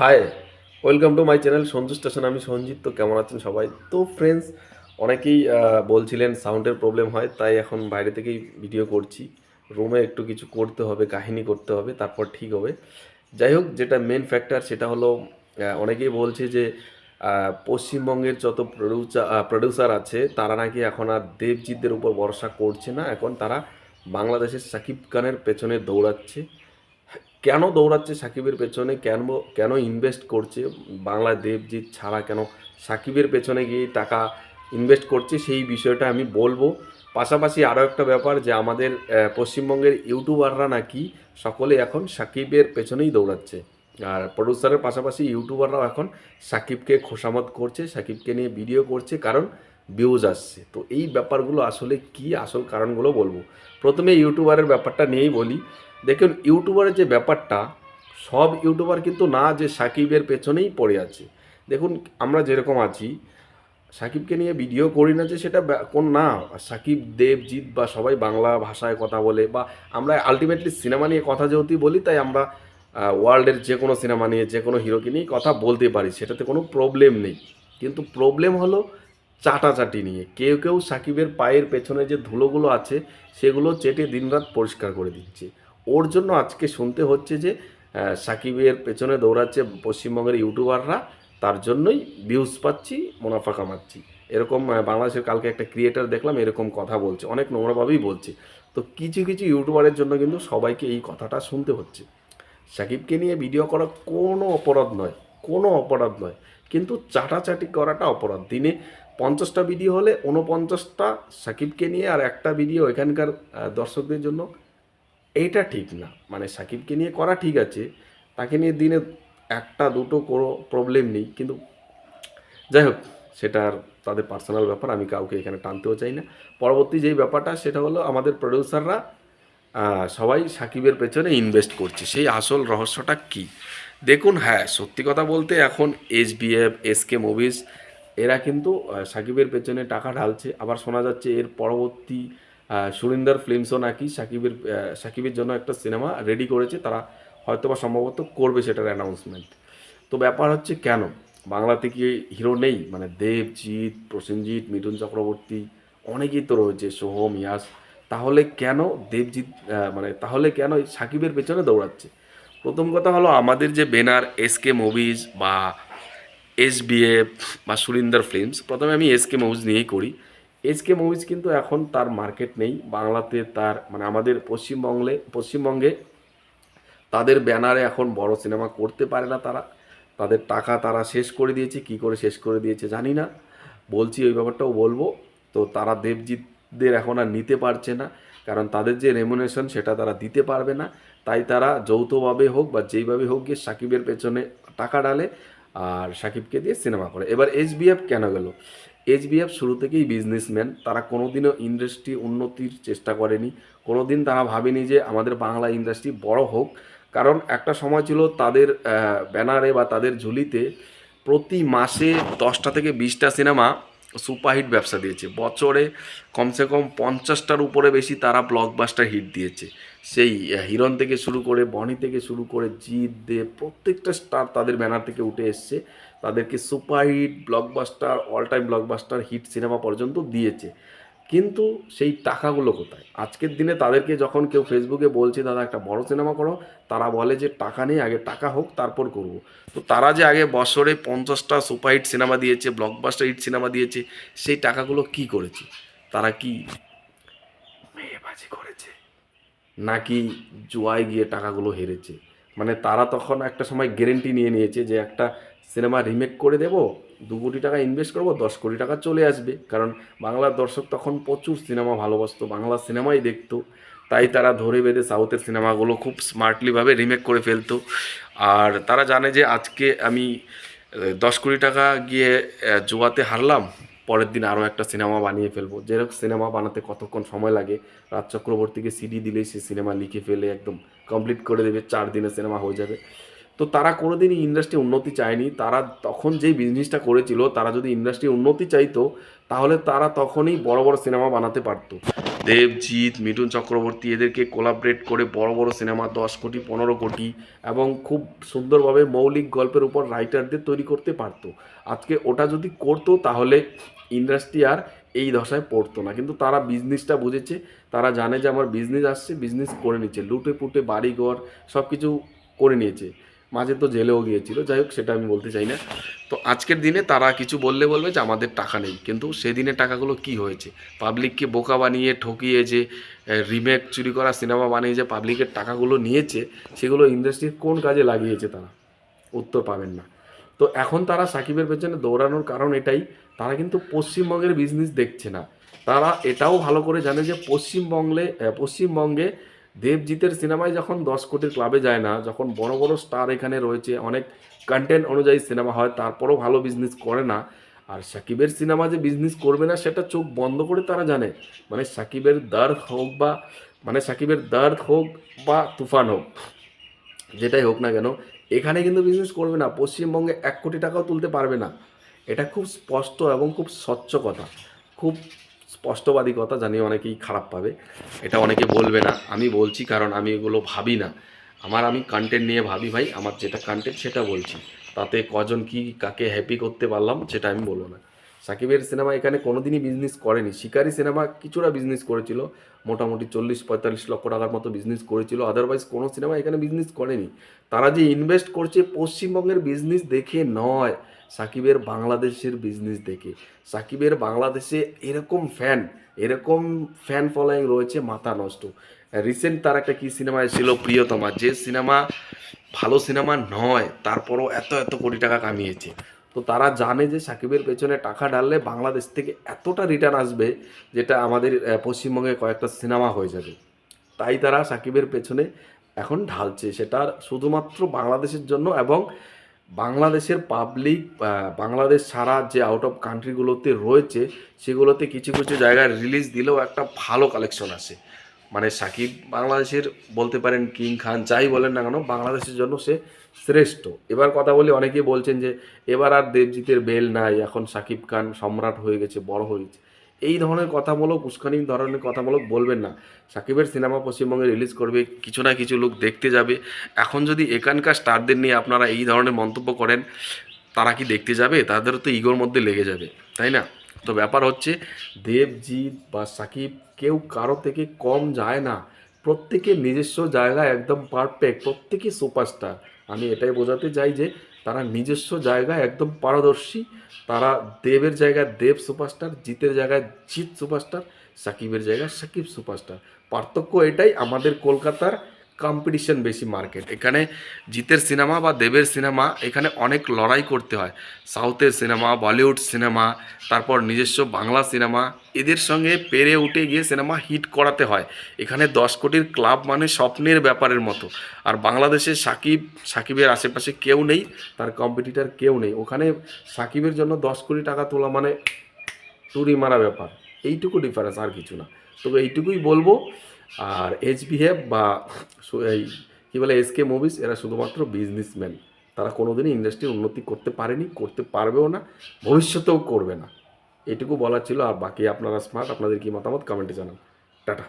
Hi welcome to my channel Sanju station আমি সঞ্জিত, তো কেমন আছেন সবাই? তো ফ্রেন্ডস অনেকেই বলছিলেন সাউন্ডের প্রবলেম হয়, তাই এখন বাইরে থেকেই ভিডিও করছি। রুমে একটু কিছু করতে হবে, কাহিনী করতে হবে, তারপর ঠিক হবে। যাই হোক, যেটা মেন ফ্যাক্টর সেটা হলো অনেকেই বলছে যে পশ্চিমবঙ্গের যত প্রডিউসার প্রডিউসার আছে, তারা নাকি এখন আর দেবজিৎদের উপর ভরসা করছে না। এখন তারা বাংলাদেশের সাকিব খানের পেছনে দৌড়াচ্ছে। কেন দৌড়াচ্ছে সাকিবের পেছনে? কেন কেন ইনভেস্ট করছে? বাংলা দেবজিৎ ছাড়া কেন সাকিবের পেছনে গিয়ে টাকা ইনভেস্ট করছে? সেই বিষয়টা আমি বলব। পাশাপাশি আরও একটা ব্যাপার যে আমাদের পশ্চিমবঙ্গের ইউটিউবাররা নাকি সকলে এখন সাকিবের পেছনেই দৌড়াচ্ছে। আর প্রডিউসারের পাশাপাশি ইউটিউবাররাও এখন সাকিবকে খোসামত করছে, সাকিবকে নিয়ে ভিডিও করছে, কারণ ভিউজ আসছে। তো এই ব্যাপারগুলো আসলে কি আসল কারণগুলো বলব। প্রথমে ইউটিউবারের ব্যাপারটা নিয়েই বলি। দেখুন ইউটিউবারের যে ব্যাপারটা, সব ইউটিউবার কিন্তু না, যে সাকিবের পেছনেই পড়ে আছে। দেখুন, আমরা যেরকম আছি, সাকিবকে নিয়ে ভিডিও করি না যে সেটা কোন না, সাকিব দেবজিৎ বা সবাই বাংলা ভাষায় কথা বলে বা আমরা আলটিমেটলি সিনেমা নিয়ে কথা যেহেতু বলি, তাই আমরা ওয়ার্ল্ডের যে কোনো সিনেমা নিয়ে, যে কোনো হিরোকে নিয়ে কথা বলতে পারি, সেটাতে কোনো প্রবলেম নেই। কিন্তু প্রবলেম হলো চাটাচাটি নিয়ে। কেউ কেউ সাকিবের পায়ের পেছনে যে ধুলোগুলো আছে, সেগুলো চেটে দিনরাত পরিষ্কার করে দিচ্ছে। ওর জন্য আজকে শুনতে হচ্ছে যে সাকিবের পেছনে দৌড়াচ্ছে পশ্চিমবঙ্গের ইউটিউবাররা, তার জন্যই ভিউজ পাচ্ছি, মুনাফা কামাচ্ছি। এরকম বাংলাদেশের কালকে একটা ক্রিয়েটার দেখলাম, এরকম কথা বলছে। অনেক নোংরাভাবেই বলছে। তো কিছু কিছু ইউটিউবারের জন্য কিন্তু সবাইকে এই কথাটা শুনতে হচ্ছে। সাকিবকে নিয়ে ভিডিও করা কোনো অপরাধ নয়, কোনো অপরাধ নয়। কিন্তু চাটাচাটি করাটা অপরাধ। দিনে পঞ্চাশটা ভিডিও হলে উনপঞ্চাশটা সাকিবকে নিয়ে আর একটা ভিডিও এখানকার দর্শকদের জন্য এইটা ঠিক না। মানে সাকিবকে নিয়ে করা ঠিক আছে, তাকে নিয়ে দিনে একটা দুটো কোনো প্রবলেম নেই, কিন্তু যাই হোক, সেটা আর তাদের পার্সোনাল ব্যাপার, আমি কাউকে এখানে টানতেও চাই না। পরবর্তী যেই ব্যাপারটা, সেটা হলো আমাদের প্রডিউসাররা সবাই সাকিবের পেছনে ইনভেস্ট করছে। সেই আসল রহস্যটা কি? দেখুন হ্যাঁ সত্যি কথা বলতে এখন এইচ বিএফ এসকে মুভিজ এরা কিন্তু সাকিবের পেছনে টাকা ঢালছে। আবার শোনা যাচ্ছে এর পরবর্তী সুরিন্দর ফিল্মসও নাকি সাকিবের সাকিবের জন্য একটা সিনেমা রেডি করেছে। তারা হয়তো বা সম্ভবত করবে সেটার অ্যানাউন্সমেন্ট তো ব্যাপার হচ্ছে কেন? বাংলাতে কি হিরো নেই? মানে দেবজিৎ, প্রসেনজিৎ, মিঠুন চক্রবর্তী অনেকেই তো রয়েছে, সোহম, ইয়াস। তাহলে কেন দেবজিৎ মানে তাহলে কেন সাকিবের পেছনে দৌড়াচ্ছে? প্রথম কথা হলো আমাদের যে বেনার এসকে মুভিজ বা এস বিএফ বা সুরিন্দর ফিল্মস, প্রথমে আমি এসকে মুভিজ নিয়েই করি। এসকে মুভিজ কিন্তু এখন তার মার্কেট নেই। বাংলাতে তার মানে আমাদের পশ্চিমবঙ্গে পশ্চিমবঙ্গে তাদের ব্যানারে এখন বড় সিনেমা করতে পারে না তারা। তাদের টাকা তারা শেষ করে দিয়েছে। কি করে শেষ করে দিয়েছে জানি না। বলছি ওই ব্যাপারটাও বলব। তো তারা দেবজিৎদের এখন আর নিতে পারছে না। কারণ তাদের যে রেমুনেশন সেটা তারা দিতে পারবে না। তাই তারা যৌথভাবে হোক বা যেইভাবে হোক গিয়ে সাকিবের পেছনে টাকা ডালে আর সাকিবকে দিয়ে সিনেমা করে। এবার এইচবিএফ কেন গেল? এইচবিএফ শুরু থেকেই বিজনেসম্যান তারা কোনোদিনও ইন্ডাস্ট্রি উন্নতির চেষ্টা করেনি। কোনোদিন তারা ভাবেনি যে আমাদের বাংলা ইন্ডাস্ট্রি বড় হোক। কারণ একটা সময় ছিল তাদের ব্যানারে বা তাদের ঝুলিতে প্রতি মাসে দশটা থেকে বিশটা সিনেমা সুপারহিট ব্যবসা দিয়েছে। বছরে কমসে কম পঞ্চাশটার উপরে বেশি তারা ব্লকবাস্টার হিট দিয়েছে। সেই হিরণ থেকে শুরু করে, বনি থেকে শুরু করে, জিৎ দেব প্রত্যেকটা স্টার তাদের ব্যানার থেকে উঠে এসছে। তাদেরকে superhit blockbuster all time blockbuster hit cinema পর্যন্ত দিয়েছে। কিন্তু সেই টাকাগুলো কোথায়? আজকের দিনে তাদেরকে যখন কেউ ফেসবুকে বলছে, দাদা, একটা বড় সিনেমা করো, তারা বলে যে, টাকা নেই, আগে টাকা হোক, তারপর করব। তো তারা যে আগে বছরে পঞ্চাশটা সুপারহিট সিনেমা দিয়েছে ব্লকবাস্টার হিট সিনেমা দিয়েছে, সেই টাকাগুলো কি করেছে? তারা কি মেয়েবাজি করেছে? নাকি জুয়ায় গিয়ে টাকাগুলো হেরেছে? মানে তারা তখন একটা সময় গ্যারেন্টি নিয়ে নিয়েছে যে, একটা সিনেমা রিমেক করে দেব, দু কোটি টাকা ইনভেস্ট করব, দশ কোটি টাকা চলে আসবে। কারণ বাংলার দর্শক তখন প্রচুর সিনেমা ভালোবাসতো বাংলা সিনেমাই দেখতো। তাই তারা ধরে বেঁধে সাউথের সিনেমাগুলো খুব স্মার্টলিভাবে রিমেক করে ফেলতো। আর তারা জানে যে আজকে আমি দশ কোটি টাকা গিয়ে জুয়াতে হারলাম, পরের দিন আরও একটা সিনেমা বানিয়ে ফেলব। যেরকম সিনেমা বানাতে কতক্ষণ সময় লাগে, রাজ চক্রবর্তীকে সিডি দিলেই সে সিনেমা লিখে ফেলে, একদম কমপ্লিট করে দেবে, চার দিনে সিনেমা হয়ে যাবে। তো তারা কোনোদিনই ইন্ডাস্ট্রি উন্নতি চায়নি। তারা তখন যেই বিজনেসটা করেছিল, তারা যদি ইন্ডাস্ট্রি উন্নতি চাইতো, তাহলে তারা তখনই বড় বড় সিনেমা বানাতে পারতো। দেবজিৎ, মিঠুন চক্রবর্তী এদেরকে কোলাবরেট করে বড় বড় সিনেমা দশ কোটি, পনেরো কোটি এবং খুব সুন্দরভাবে মৌলিক গল্পের উপর রাইটারদের তৈরি করতে পারতো। আজকে ওটা যদি করতো, তাহলে ইন্ডাস্ট্রি আর এই দশায় পড়তো না। কিন্তু তারা বিজনেসটা বুঝেছে, তারা জানে যে আমার বিজনেস আসছে বিজনেস করে নিচ্ছে। লুটে পুটে, বাড়িঘর সব কিছু করে নিয়েছে। মাঝে তো জেলেও গিয়েছিল, যাই হোক সেটা আমি বলতে চাই না। তো আজকের দিনে তারা কিছু বললে বলবে যে আমাদের টাকা নেই, কিন্তু সেদিনের টাকাগুলো কি হয়েছে? পাবলিককে বোকা বানিয়ে ঠকিয়ে যে রিমেক চুরি করা সিনেমা বানিয়ে যে পাবলিকের টাকাগুলো নিয়েছে, সেগুলো ইন্ডাস্ট্রির কোন কাজে লাগিয়েছে তারা? উত্তর পাবেন না। তো এখন তারা সাকিবের পেছনে দৌড়ানোর কারণ এটাই, তারা কিন্তু পশ্চিমবঙ্গের বিজনেস দেখছে না। তারা এটাও ভালো করে জানে যে পশ্চিমবঙ্গে পশ্চিমবঙ্গে দেবজিতের সিনেমায় যখন দশ কোটির ক্লাবে যায় না, যখন বড় বড় স্টার এখানে রয়েছে, অনেক কন্টেন্ট অনুযায়ী সিনেমা হয়, তারপরও ভালো বিজনেস করে না। আর সাকিবের সিনেমা যে বিজনেস করবে না, সেটা চোখ বন্ধ করে তারা জানে। মানে সাকিবের দর্দ হোক বা মানে সাকিবের দর্দ হোক বা তুফান হোক, যেটাই হোক না কেন, এখানে কিন্তু বিজনেস করবে না। পশ্চিমবঙ্গে এক কোটি টাকাও তুলতে পারবে না। এটা খুব স্পষ্ট এবং খুব স্বচ্ছ কথা। খুব স্পষ্টবাদী কথা জানি অনেকেই খারাপ পাবে। এটা অনেকে বলবে না, আমি বলছি কারণ আমি এগুলো ভাবি না। আমার আমি কন্টেন্ট নিয়ে ভাবি ভাই, আমার যেটা কন্টেন্ট সেটা বলছি। তাতে কজন কি কাকে হ্যাপি করতে পারলাম সেটা আমি বলব না। সাকিবের সিনেমা এখানে কোনোদিনই বিজনেস করেনি। শিকারি সিনেমা কিছুটা বিজনেস করেছিল, মোটামুটি চল্লিশ পঁয়তাল্লিশ লক্ষ টাকার মতো বিজনেস করেছিল। আদারওয়াইজ কোনো সিনেমা এখানে বিজনেস করেনি। তারা যে ইনভেস্ট করছে পশ্চিমবঙ্গের বিজনেস দেখে নয়। সাকিবের বাংলাদেশের বিজনেস দেখে। সাকিবের বাংলাদেশে এরকম ফ্যান এরকম ফ্যান ফলোয়িং রয়েছে, মাথা নষ্ট। রিসেন্ট তার একটা কি সিনেমা ছিল প্রিয়তমা? যে সিনেমা ভালো সিনেমা নয়, তারপরও এত এত কোটি টাকা কামিয়েছে। তো তারা জানে যে সাকিবের পেছনে টাকা ঢাললে বাংলাদেশ থেকে এতটা রিটার্ন আসবে, যেটা আমাদের পশ্চিমবঙ্গে কয়েকটা সিনেমা হয়ে যাবে। তাই তারা সাকিবের পেছনে এখন ঢালছে। সেটা শুধুমাত্র বাংলাদেশের জন্য এবং বাংলাদেশের পাবলিক বাংলাদেশ ছাড়া যে আউট অফ কান্ট্রিগুলোতে রয়েছে, সেগুলোতে কিছু কিছু জায়গায় রিলিজ দিলেও একটা ভালো কালেকশন আসে মানে সাকিব বাংলাদেশের বলতে পারেন কিং খান, যাই বলেন না কেন, বাংলাদেশের জন্য সে শ্রেষ্ঠ। এবার কথা বলি, অনেকেই বলছেন যে, এবার আর দেবজিতের বেল নাই, এখন সাকিব খান সম্রাট হয়ে গেছে, বড় হয়ে গেছে। এই ধরনের কথামূলক উস্কানি ধরনের কথামূলক বলবেন না। সাকিবের সিনেমা পশ্চিমবঙ্গে রিলিজ করবে, কিছু না কিছু লোক দেখতে যাবে। এখন যদি এখানকার স্টারদের নিয়ে আপনারা এই ধরনের মন্তব্য করেন, তারা কি দেখতে যাবে? তাদের তো ইগোর মধ্যে লেগে যাবে, তাই না? তো ব্যাপার হচ্ছে, দেবজিৎ বা সাকিব কেউ কারও থেকে কম যায় না। প্রত্যেকের নিজস্ব জায়গা একদম পারফেক্ট প্রত্যেকে সুপারস্টার আমি এটাই বোঝাতে চাই যে তারা নিজস্ব জায়গায় একদম পারদর্শী। তারা দেবের জায়গায় দেব সুপারস্টার, জিতের জায়গায় জিৎ সুপারস্টার, সাকিবের জায়গায় সাকিব সুপারস্টার। পার্থক্য এটাই আমাদের কলকাতার কম্পিটিশন বেশি মার্কেট এখানে জিতের সিনেমা বা দেবের সিনেমা এখানে অনেক লড়াই করতে হয়। সাউথের সিনেমা বলিউড সিনেমা তারপর নিজস্ব বাংলা সিনেমা এদের সঙ্গে পেরে উঠে গিয়ে সিনেমা হিট করাতে হয়। এখানে দশ কোটির ক্লাব মানে স্বপ্নের ব্যাপারের মতো। আর বাংলাদেশে সাকিব, সাকিবের আশেপাশে কেউ নেই, তার কম্পিটিটার কেউ নেই। ওখানে সাকিবের জন্য দশ কোটি টাকা তোলা মানে টুরি মারা ব্যাপার। এইটুকু ডিফারেন্স আর কিছু না। তবে এইটুকুই বলব আর এইচ বিহেভ বা এই কী বলে এসকে মুভিস এরা শুধুমাত্র বিজনেসম্যান তারা কোনোদিনই ইন্ডাস্ট্রির উন্নতি করতে পারেনি, করতে পারবেও না, ভবিষ্যতেও করবে না। এটুকু বলার ছিল, আর বাকি আপনারা স্মার্ট আপনাদের কি মতামত? কমেন্টে জানান। টাটা।